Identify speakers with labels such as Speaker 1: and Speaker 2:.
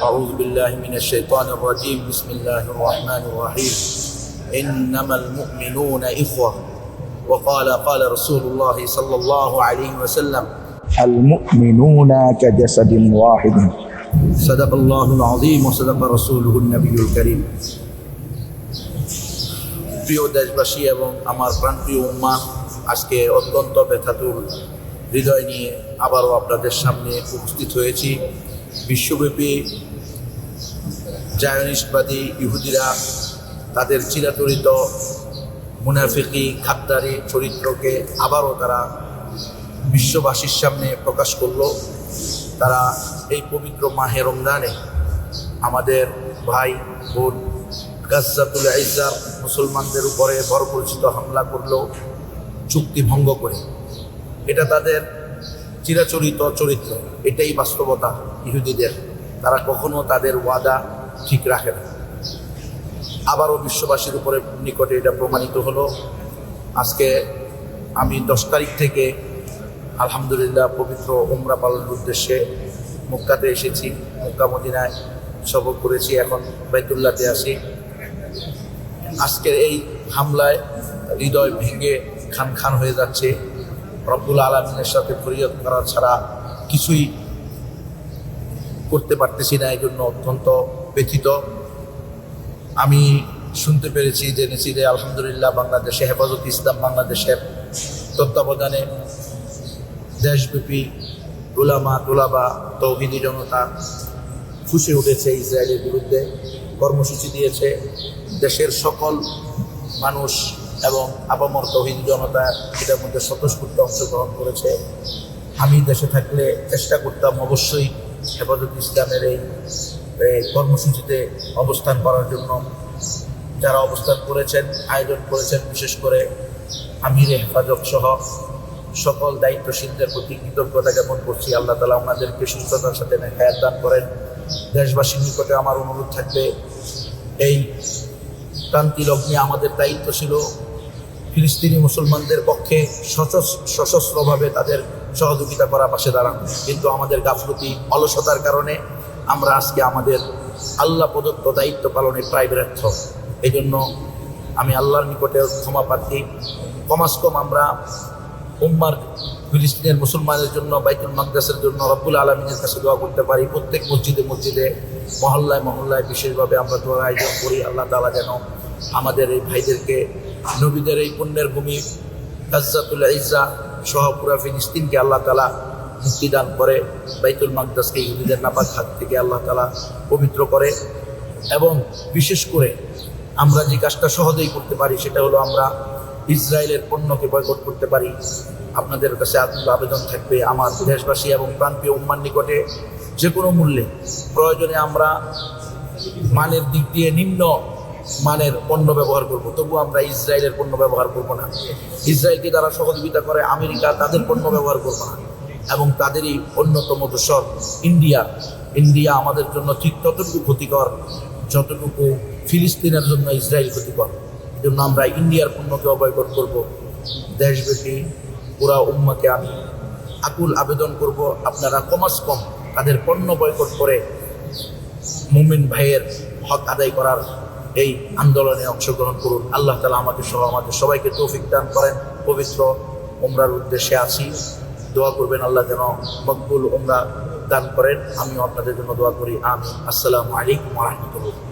Speaker 1: أعوذ بالله من الشيطان الرجيم بسم الله الرحمن الرحيم إنما المؤمنون إخوة وقال قال رسول الله صلى الله عليه وسلم
Speaker 2: المؤمنون كجسد واحد
Speaker 1: صدق الله العظيم وصدق رسوله النبي الكريم প্রিয় দেশবাসী এবং আমার প্রাণপ্রিয় উম্মা আজকে অত্যন্ত ব্যথাতুর হৃদয় নিয়ে আবারও আপনাদের সামনে উপস্থিত হয়েছি বিশ্বব্যাপী জায়নিস্টবাদী ইহুদিরা তাদের চিরাচরিত মুনাফিকি খাদ্দারি চরিত্রকে আবারও তারা বিশ্ববাসীর সামনে প্রকাশ করল। তারা এই পবিত্র মাহে রমজানে আমাদের ভাই বোন গাজ্জাতুল ইসা মুসলমানদের উপরে বরপরিচিত হামলা করল, চুক্তি ভঙ্গ করে। এটা তাদের চিরাচরিত চরিত্র, এটাই বাস্তবতা ইহুদিদের। তারা কখনো তাদের ওয়াদা ঠিক রাখে না। আবারও বিশ্ববাসীর উপরে নিকটে এটা প্রমাণিত হলো। আজকে আমি দশ তারিখ থেকে আলহামদুলিল্লাহ পবিত্র ওমরা পালনের উদ্দেশ্যে মক্কাতে এসেছি। মুক্কা মদিনায় সফর করেছি, এখন বাইতুল্লাতে আসি আজকের এই হামলায় হৃদয় ভেঙে খান খান হয়ে যাচ্ছে। রব্বুল আলমিনের সাথে ফরিয়াদ করা ছাড়া কিছুই করতে পারতেছি না এই জন্য অত্যন্ত ব্যথিত। আমি শুনতে পেরেছি, জেনেছি যে আলহামদুলিল্লাহ বাংলাদেশে হেফাজত ইসলাম বাংলাদেশের তত্ত্বাবধানে দেশব্যাপী উলামা তোলাবা তৌহিদি জনতা ফুসে উঠেছে ইসরায়েলের বিরুদ্ধে, কর্মসূচি দিয়েছে। দেশের সকল মানুষ এবং আপামর তৌহিদি জনতা এটার মধ্যে স্বতঃস্ফূর্ত অংশগ্রহণ করেছে। আমি দেশে থাকলে চেষ্টা করতাম অবশ্যই হেফাজত ইসলামের এই কর্মসূচিতে অবস্থান করার জন্য। যারা অবস্থান করেছেন, আয়োজন করেছেন, বিশেষ করে আমির হেফাজত সহ সকল দায়িত্বশীলদের প্রতি কৃতজ্ঞতা জ্ঞাপন করছি। আল্লাহ তালা ওনাদেরকে সুস্থতার সাথে নেখায়াত দান করেন। দেশবাসীর নিকটে আমার অনুরোধ থাকবে, এই ক্রান্তি লগ্নে আমাদের দায়িত্ব ছিল ফিলিস্তিনি মুসলমানদের পক্ষে সশস- সশস্ত্রভাবে তাদের সহযোগিতা করা পাশে দাঁড়ানো। কিন্তু আমাদের গাফলতি অলসতার কারণে আমরা আজকে আমাদের আল্লাহ প্রদত্ত দায়িত্ব পালনে প্রায় ব্যর্থ এই জন্য আমি আল্লাহর নিকটে ক্ষমা প্রার্থী। কমাস কম আমরা উম্মার ফিলিস্তিনের মুসলমানের জন্য, বাইতুল মাকদাসের জন্য রব্বুল আলমিনের কাছে দোয়া করতে পারি। প্রত্যেক মসজিদে মসজিদে, মহল্লায় মহল্লায় বিশেষভাবে আমরা দোয়ার আয়োজন করি। আল্লাহ তালা যেন আমাদের এই ভাইদেরকে নবীদের এই পুণ্যের ভূমি গাজ্জাতুল ইজা সহ পুরা ফিলিস্তিনকে আল্লাহ তালা মুক্তিদান করে, বাইতুল মাকদাসকে ইহুদিদের নাপাক হাত থেকে আল্লাহ তালা পবিত্র করে। এবং বিশেষ করে আমরা যে কাজটা সহজেই করতে পারি, সেটা হলো আমরা ইসরায়েলের পণ্যকে বয়কট করতে পারি। আপনাদের কাছে আবেদন থাকবে আমার দেশবাসী এবং প্রান্তীয় উম্মার নিকটে। যে কোনো মূল্যে। প্রয়োজনে আমরা মানের দিক দিয়ে নিম্ন মানের পণ্য ব্যবহার করব। তবু আমরা ইসরায়েলের পণ্য ব্যবহার করব না। ইসরায়েলকে যারা সহযোগিতা করে, আমেরিকা তাদের পণ্য ব্যবহার করব না। এবং তাদেরই অন্যতম দোষর ইন্ডিয়া। ইন্ডিয়া আমাদের জন্য ঠিক ততটুকু ক্ষতিকর, যতটুকু ফিলিস্তিনের জন্য ইসরায়েল ক্ষতিকর। জন্য আমরা ইন্ডিয়ার পণ্যকে বয়কট করব। দেশব্যাপী পুরা উম্মাকে আমি আকুল আবেদন করব, আপনারা কমাস কম তাদের পণ্য বয়কট করে মুমিন ভাইয়ের হক আদায় করার এই আন্দোলনে অংশগ্রহণ করুন। আল্লাহ তালা আমাদের সহ আমাদের সবাইকে তৌফিক দান করেন। পবিত্র ওমরার উদ্দেশ্যে আছি। দোয়া করবেন আল্লাহ যেন মকবুল ওমরা দান করেন। আমিও আপনাদের জন্য দোয়া করি। আমি আসসালামু আলাইকুম রহমতুল্লাহ।